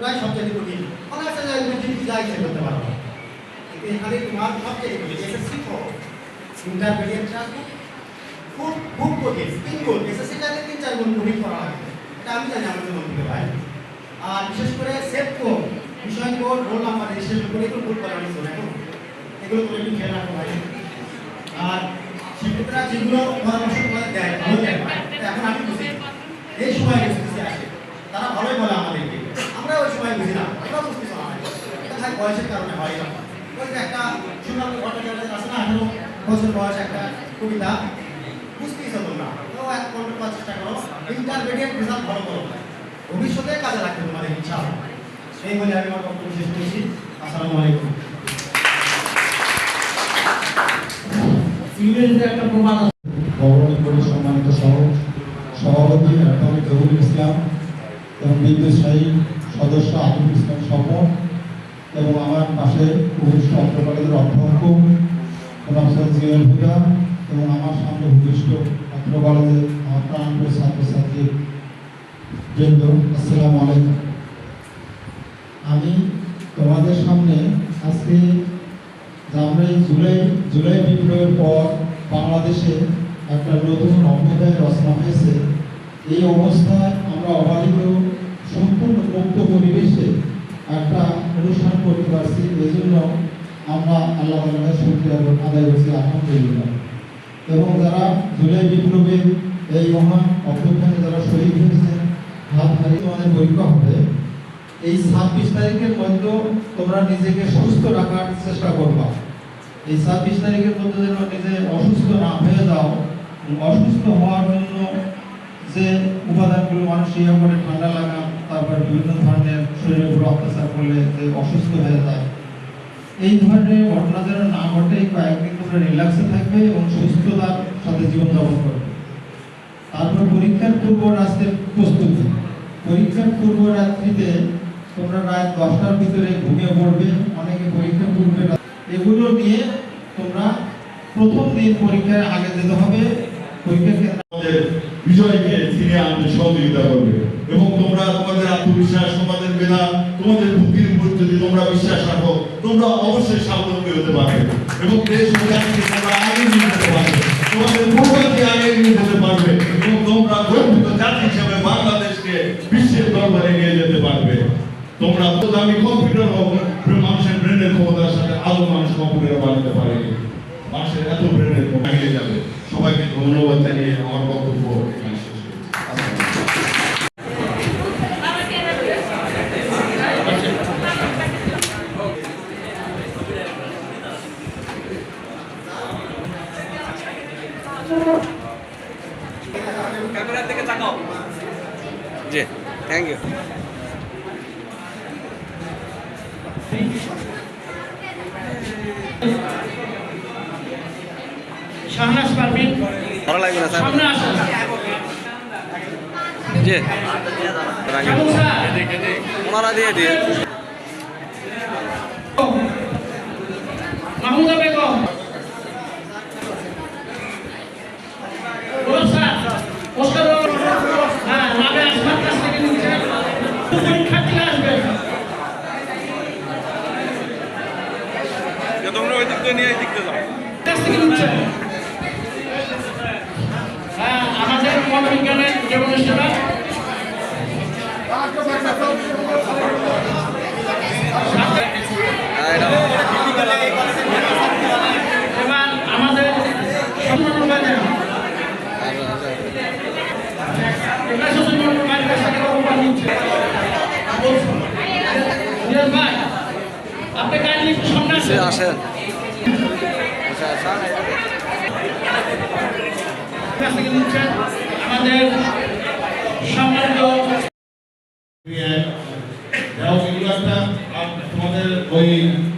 ওটাই সবচেয়ে কঠিন। অনার্সে যাই তুমি যদি যা ইচ্ছে করতে পারো। এখানে তোমার সবচেয়ে কঠিন, এসএসসি তো ইন্টারমিডিয়েটটা খুব খুব কঠিন তিন গুণ। এসএসসিটাকে তিন, চার গুণ কঠিন করা হয়। এটা আমি জানি, আমাদের মন থেকে ভাই আর বিশেষ করে সেট কোড বিষয় কোড রোল নাম্বার রেজিস্ট্রেশন করে এগুলো ভুল করা হয়েছে এখন এগুলো করে একটু খেয়াল রাখো ভাই। আর শিক্ষকরা যেগুলো পরামর্শ তোমাদের দেয়, ভালো দেয় এখন আমি বুঝি। এই সময় বুঝতেছি আসে। তারা ভালোই বলে আমরা ওই সময় বুঝি না আমরা বুঝতেছি না এটা খালি বয়সের কারণে হয় না ওই যে একটা সুনাম আছে না আঠারো বছর বয়স একটা কবিতা। বুঝতেইছ তোমরা। তো এক কন্ট্রোল করার চেষ্টা করো ইন্টারমিডিয়েট রেজাল্ট ভালো করো। ভবিষ্যতে কাজে লাগবে তোমাদের ইচ্ছা। সেই বলে আমি আমার বক্তব্য শেষ করছি। আসসালামু আলাইকুম। ইংরেজিতে একটা প্রমাণ আছে। গৌরব করে সম্মানিত সহ সভাপতি অ্যাটমিক জহুরুল ইসলাম এবং সদস্য আবুল ইসলাম স্বপন এবং আমার পাশে উপবিষ্ট অত্র কলেজের অধ্যক্ষ, প্রফেসর জিয়াল হুদা এবং আমার সামনে উপবিষ্ট অত্র কলেজের আমার প্রাণপ্রিয় ছাত্রছাত্রী বৃন্দ, আসসালামু আলাইকুম। আমি তোমাদের সামনে আজকে আমরা জুলাই জুলাই বিপ্লবের পর বাংলাদেশে একটা নতুন অভ্যুদয় রচনা হয়েছে। এই অবস্থায় আমরা অবাধিত সম্পূর্ণ মুক্ত পরিবেশে একটা অনুষ্ঠান করতে পারছি এই জন্য আমরা আল্লাহ তাআলার শুকরিয়া আদায় করছি, আলহামদুলিল্লাহ। এবং যারা জুলাই বিপ্লবে এই মহান অভ্যুত্থানে যারা শহীদ হয়েছেন হাত হারিয়ে আমাদের পরীক্ষা হবে। এই ছাব্বিশ তারিখের মধ্যে তোমরা নিজেকে সুস্থ রাখার চেষ্টা করবা। এই ছাব্বিশ তারিখের মধ্যে যেন নিজে অসুস্থ না হয়ে যাও অসুস্থ হওয়ার জন্য যে উপাদানগুলো মানুষ ইয়ে করে ঠান্ডা লাগা তারপর বিভিন্ন ধরনের শরীরের উপর অত্যাচার করলে যে অসুস্থ হয়ে যায়। এই ধরনের ঘটনা যেন না ঘটে, কয়েকদিন তোমরা রিল্যাক্সে থাকবে এবং সুস্থতার সাথে জীবনযাপন করবে। তারপর পরীক্ষার পূর্ব রাত্রের প্রস্তুতি। পরীক্ষার পূর্ব রাত্রিতে তোমরা রাত দশটার ভিতরে ঘুমিয়ে পড়বে। অনেকে পরীক্ষার পূর্বে এগুলো নিয়ে তোমরা প্রথম দিন পরীক্ষার আগে যেতে হবে। পরীক্ষা কেন্দ্রে বিজয়কে ফিরিয়ে আনতে সহযোগিতা করবে তোমরা তোমাদের আত্মবিশ্বাস, তোমাদের মেধা তোমাদের বুদ্ধির উপর যদি তোমরা বিশ্বাস রাখো। তোমরা অবশ্যই স্বাবলম্বী হতে পারবে। এবং দেশ ও জাতিকে তোমরা আগে নিয়ে যেতে পারবে। তোমাদের পূর্বকে আগে নিয়ে যেতে পারবে। এবং তোমরা গর্বিত জাতি হিসেবে বাংলাদেশকে বিশ্বের দরবারে নিয়ে যেতে পারবে। তোমরা তো আমি কম্পিউটার মানুষের ব্রেনের ক্ষমতার সাথে আরও মানুষ কম্পিউটার বানাতে পারে। মানুষের এত ব্রেনের এগিয়ে যাবে। সবাইকে ধন্যবাদ জানিয়ে আমার বক্তব্য এখানে শেষ করছি আসসালামু আলাইকুম। জি থ্যাংক ইউ শাহনাজ পারভিন ভালো লাগবে না স্যার? সামনে আসুন জি। ওনারা দিয়ে দিয়ে মাহমুদা বেগম বলো স্যার ওস্তাদ বাবু। হ্যাঁ নামে আসবার কাছ থেকে নিচ্ছে পরীক্ষার্থীরা আসবে তোমরা ওই দিক দিয়ে নিয়ে দিক দিয়ে যাও। হ্যাঁ আমাদের মন বিজ্ঞানের ডেমনস্ট্রেটর হ্যাঁ, এটা এবার আমাদের সম্মান বাজার এবার সম্মান বাজার সাথে কথা নিচ্ছে নিয়াজ ভাই আপনি কাইন্ডলি একটু সামনে আসেন? আসেন। আমাদের সম্মানিত তোমাদের ওই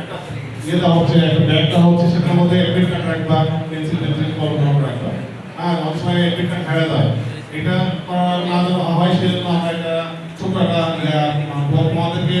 একটা ইয়েটা হচ্ছে একটা ব্যাগটা হচ্ছে সেটার মধ্যে এডমিট কার্ড রাখবা পেন্সিল পেন্সিল কলম কলম রাখবা হ্যাঁ অনেক সময় এডমিট কার্ড হারা যায় এটা না হয় সেজন্য আমরা একটা ছোট একটা ইয়া, আহ, তোমাদেরকে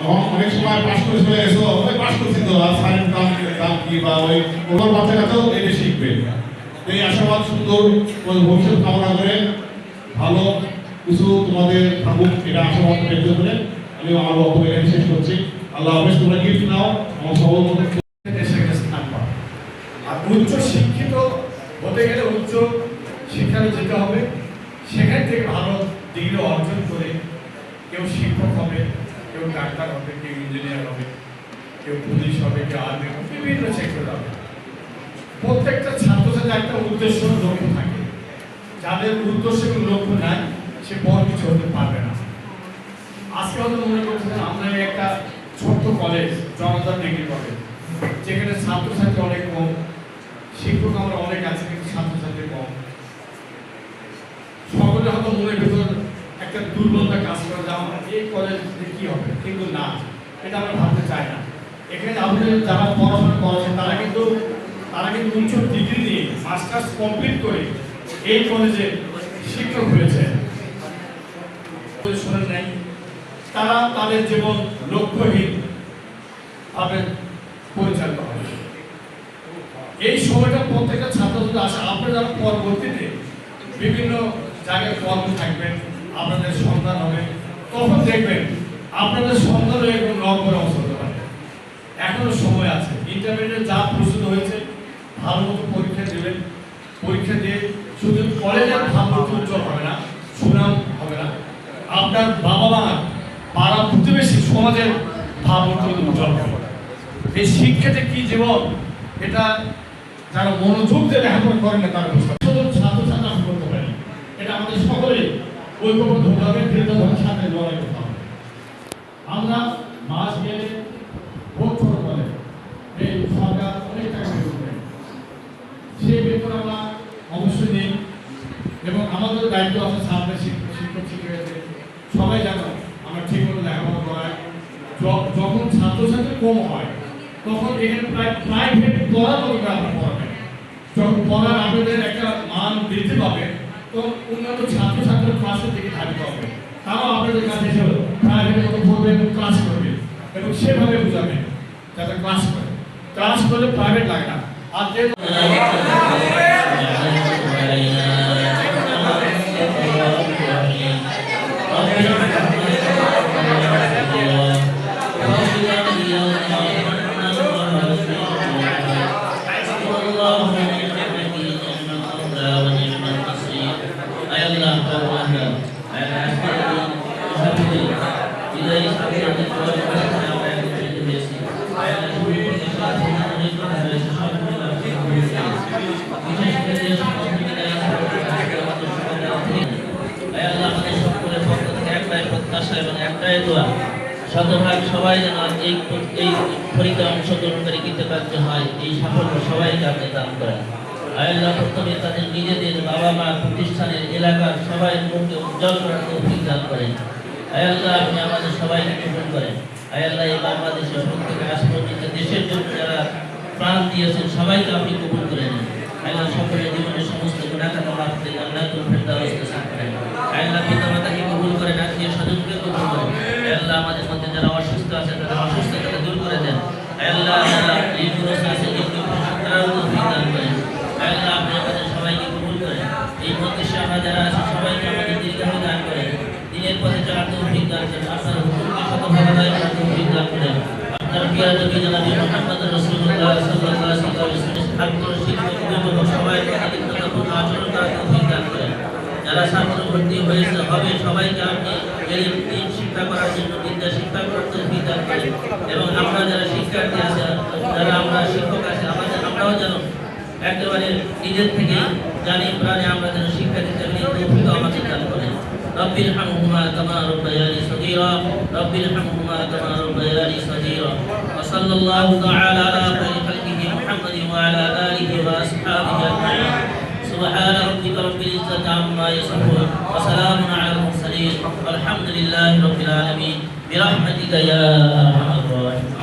এখন অনেক সময় পাশ করে চলে গেছো ওই পাশ করছি তো, আর সাইন দাম দাম কি বা ওই ওনার বাচ্চা কাছেও এটা শিখবে। এই আশাবাদ সুন্দর ভবিষ্যৎ কামনা করে ভালো কিছু তোমাদের থাকুক, এটা আশাবাদ ব্যক্ত করে। আমি আমার বক্তব্য এখানে শেষ করছি। আল্লাহ হাফেজ, তোমরা গিফট নাও, আমার পাবে আর উচ্চ শিক্ষিত হতে গেলে উচ্চ শিক্ষায় যেতে হবে। সেখান থেকে ভালো ডিগ্রি অর্জন করে কেউ শিক্ষক হবে। কেউ ডাক্তার হবে, কেউ ইঞ্জিনিয়ার হবে, কেউ পুলিশ হবে, কেউ আর্মি হবে, বিভিন্ন সেক্টর হবে। প্রত্যেকটা ছাত্রছাত্রী একটা উদ্দেশ্য লক্ষ্য থাকে। যাদের উদ্দেশ্য এবং লক্ষ্য নাই, সে বড় কিছু হতে পারবে না। আজকে হয়তো মনে করছেন, আমরা একটা ছোট্ট কলেজ জনতা ডিগ্রি কলেজ যেখানে ছাত্রছাত্রী অনেক কম, শিক্ষক আমরা অনেক আছে, কিন্তু ছাত্রছাত্রী কম। সকলে হয়তো মনের ভিতর একটা দুর্বলতা কাজ করে যে, আমার এই কলেজ কি হবে? কিন্তু না, এটা আমরা ভাবতে চাই না। এখানে আমাদের যারা পড়াশোনা করেছে, তারা কিন্তু তারা কিন্তু উচ্চ ডিগ্রি নিয়ে মাস্টার্স কমপ্লিট করে এই কলেজে শিক্ষক হয়েছে। নাই। তারা তাদের জীবন লক্ষ্যহীন ভাবে পরিচালিত হবে। এই সময়টা প্রত্যেকটা ছাত্র যদি আসে, আপনারা পরবর্তীতে বিভিন্ন জায়গায় কর্ম থাকবেন, আপনাদের সন্তান হবে, তখন দেখবেন আপনাদের সন্তান এরকম নম্বর অবস্থা হতে পারে এখনও সময় আছে। ইন্টারমিডিয়েট যা প্রস্তুত হয়েছে, ভালো মতো পরীক্ষা দেবেন। পরীক্ষা দিয়ে শুধু কলেজের ভালো উজ্জ্বল হবে না, সুনাম হবে না। আপনার বাবা মা পাড়া প্রতিবেশী সমাজের ভাবমূর্তি উজ্জ্বল হবে। এই শিক্ষাতে কি জীবন, এটা যারা মনোযোগ দিয়ে লেখাপড়া করেন না, তারা বুঝতে পারে। শুধু ছাত্র ছাত্র আমরা করতে পারি। এটা আমাদের সকলে ঐক্যবদ্ধ হতে হবে বৃদ্ধদের সাথে লড়াই করতে আমরা মাস গেলে ভোট ছোট করে। এই সরকার অনেক টাকা সেই বেতন আমরা অবশ্যই নেই এবং আমাদের দায়িত্ব আছে সামনে শিক্ষক শিক্ষক শিক্ষিকাদের সবাই জানো, আমরা ঠিক মতো লেখাপড়া করাই যখন ছাত্রছাত্রী কম হয়, তখন এখানে প্রায় প্রাইভেট পড়ার লোকরা আমরা পড়াবেন যখন পড়ার আপনাদের একটা মান বৃদ্ধি পাবে তো উন্নত ছাত্রছাত্রীর ক্লাসের দিকে ধাবিত হবে। তারাও আপনাদের কাছে এসে প্রাইভেটের মতো পড়বে এবং ক্লাস করবে। এবং সেভাবে বুঝাবে, যাতে ক্লাস করে। ক্লাস করলে প্রাইভেট লাগে না। আর যে শতভাগ সবাই যেন এই এই পরীক্ষা অংশগ্রহণকারী কৃতকার্য হয়, এই সাফল্য সবাইকে আপনি দান করেন। আয়াল্লাহ প্রথমে তাদের নিজেদের বাবা মা প্রতিষ্ঠানের এলাকার সবাই মুখকে উজ্জ্বল করার তৌফিক দান করেন। আয়াল্লাহ আপনি আমাদের সবাইকে কবুল করেন। আয়াল্লাহ এই বাংলাদেশের শুরু থেকে দেশের জন্য যারা প্রাণ দিয়েছেন, সবাইকে আপনি কবুল করে নিন। আল্লাহ, সকলের জীবনের সমস্ত গুণাখাত মাফ করে জান্নাতুল ফেরদাউস করেন। আল্লাহ পিতা মাতাকে কবুল করেন আত্মীয় স্বজনকে কবুল করেন আল্লাহ, আমাদের মধ্যে যারা অসুস্থ আছে, তাদের অসুস্থতাকে দূর করে দেন। আল্লাহ যারা ঋণগ্রস্ত আছে ঋণগ্রস্ত তারাও তৌফিক দান করেন আল্লাহ আপনি আমাদের সবাইকে কবুল করেন এই মধ্যে আমরা যারা আছে সবাইকে আমাদের দীর্ঘায়ু দান করেন দিনের পথে চলার তৌফিক দান করেন আপনার হুকুমকে শত ভালোবাসা করার তৌফিক দান করেন আপনার প্রিয় নবী জনাবি মুহাম্মদ রাসূলুল্লাহ সাল্লাল্লাহু আলাইহি ওয়াসাল্লাম ছাত্র শিক্ষক অভিভাবক সবাই প্রতিনিধিত্বপূর্ণ আচরণ করার তৌফিক দান করেন যারা ছাত্র ভর্তি হয়েছে হবে সবাইকে আপনি এলিম দিন শিক্ষা করার জন্য বিদ্যা শিক্ষা করার তৌফিক দান করেন এবং আমরা যারা শিক্ষার্থী আছে যারা আমরা শিক্ষক আছে আমাদের আমরাও যেন একেবারে নিজের থেকে জানি প্রাণে আমরা যেন শিক্ষা দিতে পারি তৌফিক আমাকে দান করেন رب ارحمهما كما ربياني صغيرا رب ارحمهما كما ربياني صغيرا وصلى الله تعالى على خير خلقه محمد وعلى آله وأصحابه أجمعين. سبحان ربك رب العزة عما يصفون وسلام على المرسلين والحمد لله رب العالمين. برحمتك يا أرحم الراحمين.